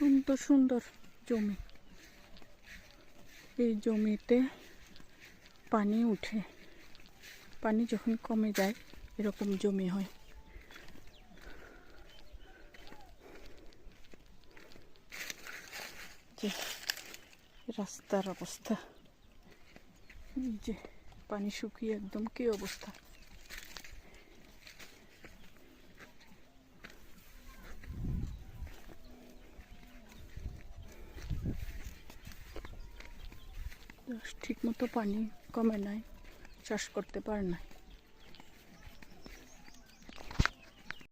কত সুন্দর জমি। এই জমিতে পানি উঠে। পানি যখন কমে যায়, এরকম জমি হয়। যে রাস্তার অবস্থা। যে পানি শুকিয়ে একদম কি অবস্থা? ঠিক মতো পানি কমে নাই চাষ করতে পারে নাই।